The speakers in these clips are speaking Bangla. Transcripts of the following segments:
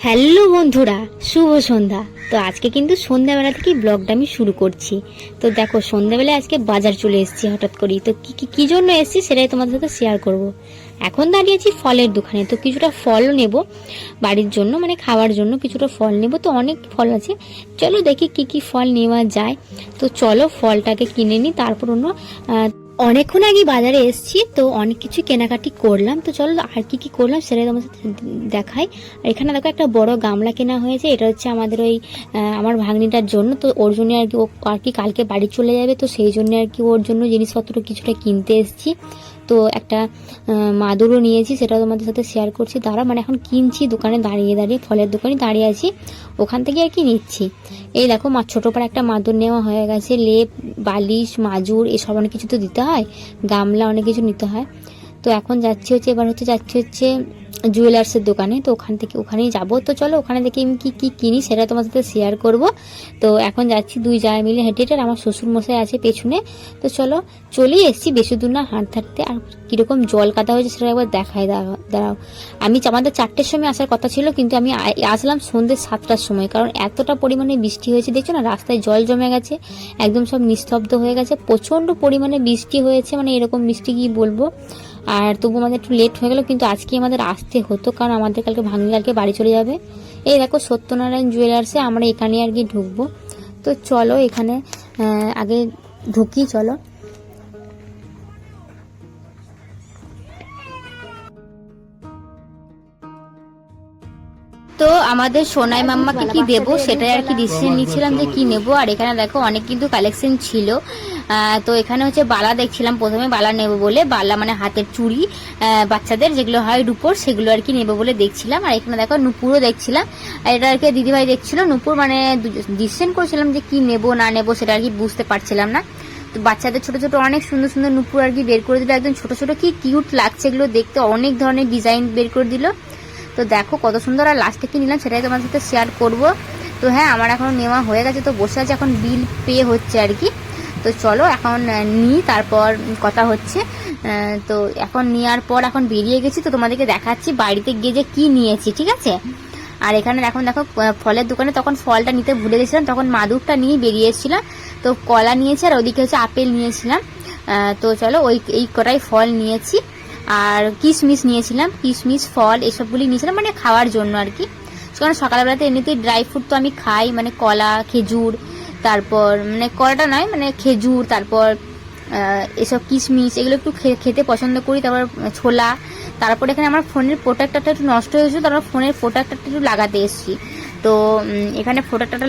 হ্যালো বন্ধুরা, শুভ সন্ধ্যা। তো আজকে কিন্তু সন্ধ্যাবেলা থেকেই ব্লগটা আমি শুরু করছি। তো দেখো, সন্ধ্যাবেলায় আজকে বাজার চলে এসেছি হঠাৎ করেই। তো কি, কি- জন্য এসেছি সেটাই তোমাদের সাথে শেয়ার করব। এখন দাঁড়িয়েছি ফলের দোকানে। তো কিছুটা ফলও নেব বাড়ির জন্য মানে খাওয়ার জন্য কিছুটা ফল নেব। তো অনেক ফল আছে। চলো দেখি কি কি ফল নেওয়া যায়। তো চলো ফলটাকে কিনে নিই, তারপর অন্য অনেকক্ষণ আগে বাজারে এসেছি, তো অনেক কিছু কেনাকাটি করলাম। তো চলো, আর কি কি করলাম সেটা তোমার সাথে দেখাই। আর এখানে দেখো একটা বড় গামলা কেনা হয়েছে, এটা হচ্ছে আমাদের ওই আমার ভাগ্নিটার জন্য। তো ওর জন্য আর কি, ও আর কি কালকে বাড়ি চলে যাবে, তো সেই জন্য আর কি ওর জন্য জিনিসপত্র কিছুটা কিনতে এসেছি। তো একটা মাদুরও নিয়েছি, সেটা তোমাদের সাথে শেয়ার করছি। দাঁড়া মানে এখন কিনছি, দোকানে দাঁড়িয়ে দাঁড়িয়ে, ফলের দোকানে দাঁড়িয়ে আছি। ওখান থেকে আর কি নিচ্ছি। এই দেখো, মা, ছোটো পাড়া একটা মাদুর নেওয়া হয়ে গেছে, লেপ বালিশ মাজুর এসব অনেক কিছু তো দিতে হয়। গামলা অনেক কিছু নিতে হয়। তো এখন যাচ্ছি হচ্ছে, এবার হচ্ছে যাচ্ছি হচ্ছে জুয়েলার্সের দোকানে। তো ওখান থেকে ওখানেই যাব। তো চলো ওখানে থেকে আমি কী কী কিনি, সেটা তোমার সাথে শেয়ার করব। তো এখন যাচ্ছি দুই জায়গায় মিলে হেঁটে হেঁটে আমার শ্বশুর মশাই আছে পেছনে। তো চলো চলেই এসছি বেশি দূর না, হাঁটতে হাঁটতে। আর কীরকম জল কাদা হয়েছে সেটা একবার দেখায় দাঁড়াও। আমি আমাদের চারটের সময় আসার কথা ছিল, কিন্তু আমি আসলাম সন্ধ্যে সাতটার সময়। কারণ এতটা পরিমাণে বৃষ্টি হয়েছে, দেখছ না? রাস্তায় জল জমে গেছে, একদম সব নিস্তব্ধ হয়ে গেছে। প্রচণ্ড পরিমাণে বৃষ্টি হয়েছে মানে এরকম বৃষ্টি কি বলব? আর তবু আমাদের একটু লেট হয়ে গেল, কিন্তু আজকে আমাদের আসতে হতো, কারণ আমাদের কালকে ভাঙনি কালকে বাড়ি চলে যাবে। এই দেখো সত্যনারায়ণ জুয়েলার্সে আমরা এখানে আর কি ঢুকবো। তো চলো এখানে আগে ঢুকি, চলো। তো আমাদের সোনাই মাম্মাকে কি দেবো, সেটাই আর কি ডিসিশন নিচ্ছিলাম যে কি নেব, আর এখানে দেখো অনেক কিন্তু কালেকশন ছিল। তো এখানে হচ্ছে বালা দেখছিলাম, প্রথমে বালা নেব বলে, বালা মানে হাতের চুড়ি বাচ্চাদের যেগুলো হয় রুপোর, সেগুলো আর কি নেব বলে দেখছিলাম। আর এখানে দেখো নুপুরও দেখছিলাম। আর এটা আর কি দিদিভাই দেখছিল, নুপুর মানে ডিসিশন করেছিলাম যে কি নেব, না নেব, সেটা আর কি বুঝতে পারছিলাম না। তো বাচ্চাদের ছোট ছোট অনেক সুন্দর সুন্দর নুপুর আর কি বের করে দিল, একদম ছোট ছোট কি কিউট লাগছে এগুলো দেখতে, অনেক ধরনের ডিজাইন বের করে দিল। তো দেখো কত সুন্দর, আর লাস্টে কি নিলাম সেটাই তোমার সাথে শেয়ার করব। তো হ্যাঁ আমার এখন নেওয়া হয়ে গেছে, তো বসে আছে, এখন বিল পে হচ্ছে আর কি। তো চলো এখন নিই, তারপর কথা হচ্ছে। তো এখন নেওয়ার পর এখন বেরিয়ে গেছি, তো তোমাদেরকে দেখাচ্ছি বাড়িতে গিয়ে যে কি নিয়েছি, ঠিক আছে? আর এখানে এখন দেখো ফলের দোকানে তখন ফলটা নিতে ভুলে গেছিলাম, তখন মাদুরটা নিয়ে বেরিয়েছিলাম। তো কলা নিয়েছি, আর ওদিকে হচ্ছে আপেল নিয়েছিলাম। তো চলো ওই, এই কটাই ফল নিয়েছি। আর কিশমিশ নিয়েছিলাম, কিশমিশ, ফল, এসবগুলি নিয়েছিলাম মানে খাওয়ার জন্য আর কি। কারণ সকালবেলাতে এমনিতেই ড্রাই ফ্রুট তো আমি খাই মানে কলা, খেজুর তারপর মানে কলাটা নয় মানে খেজুর, তারপর এসব কিশমিশ, এগুলো একটু খেতে পছন্দ করি, তারপর ছোলা, তারপর এখানে আমার ফোনের প্রোটেক্টারটা একটু নষ্ট হয়েছিল তারপর ফোনের প্রোটেক্টারটা একটু লাগাতে এসেছি। তো এখানে প্রোটেক্টারটা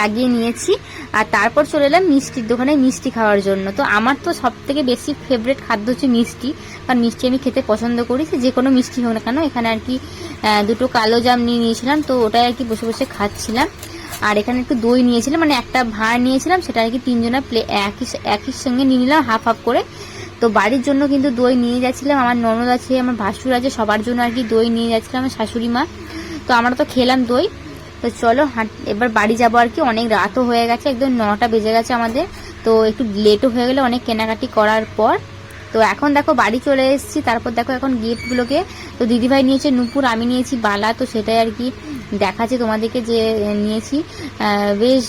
লাগিয়ে নিয়েছি, আর তারপর চলে এলাম মিষ্টির দোকানে মিষ্টি খাওয়ার জন্য। তো আমার তো সব থেকে বেশি ফেভারেট খাদ্য হচ্ছে মিষ্টি, কারণ মিষ্টি আমি খেতে পছন্দ করি যে কোনো মিষ্টি হোক না কেন, এখানে আর কি দুটো কালো জাম নিয়ে নিয়েছিলাম, তো ওটাই আর কি বসে বসে খাচ্ছিলাম। আর এখানে একটু দই নিয়েছিলাম মানে একটা ভাঁড় নিয়েছিলাম, সেটা আর কি তিনজনা প্লে, একই একই সঙ্গে নিয়ে নিলাম, হাফ হাফ করে। তো বাড়ির জন্য কিন্তু দই নিয়ে যাচ্ছিলাম, আমার ননদ আছে, আমার ভাসুর আছে, সবার জন্য আর কি দই নিয়ে যাচ্ছিলাম, আমার শাশুড়ি মা। তো আমরা তো খেলাম দই। তো চলো হাঁট, এবার বাড়ি যাব আর কি, অনেক রাতও হয়ে গেছে, একদম নটা বেজে গেছে আমাদের। তো একটু লেটও হয়ে গেলে, অনেক কেনাকাটি করার পর। তো এখন দেখো বাড়ি চলে এসেছি, তারপর দেখো এখন গিফটগুলোকে তো দিদিভাই নিয়েছে নুপুর, আমি নিয়েছি বালা, তো সেটাই আর কি দেখাচ্ছে তোমাদেরকে যে নিয়েছি বেশ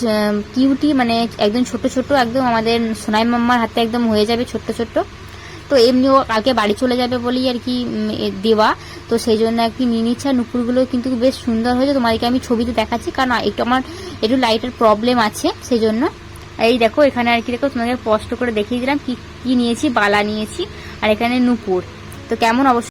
কিউটি মানে একদম ছোট ছোট একদম আমাদের সোনাই মাম্মার হাতে একদম হয়ে যাবে ছোট্ট ছোট্ট। তো এমনিও কালকে বাড়ি চলে যাবে বলেই আর কি দেওয়া। তো সেই জন্য আর কি নিয়ে নিচ্ছে, আর নুপুরগুলো কিন্তু বেশ সুন্দর হয়েছে। তোমাদেরকে আমি ছবিতে দেখাচ্ছি, কারণ একটু আমার একটু লাইটের প্রবলেম আছে সেই জন্য এই দেখো, এখানে আর কি দেখো তোমাদের স্পষ্ট করে দেখিয়ে দিলাম কি কি নিয়েছি, বালা নিয়েছি, আর এখানে নুপুর। তো কেমন অবশ্যই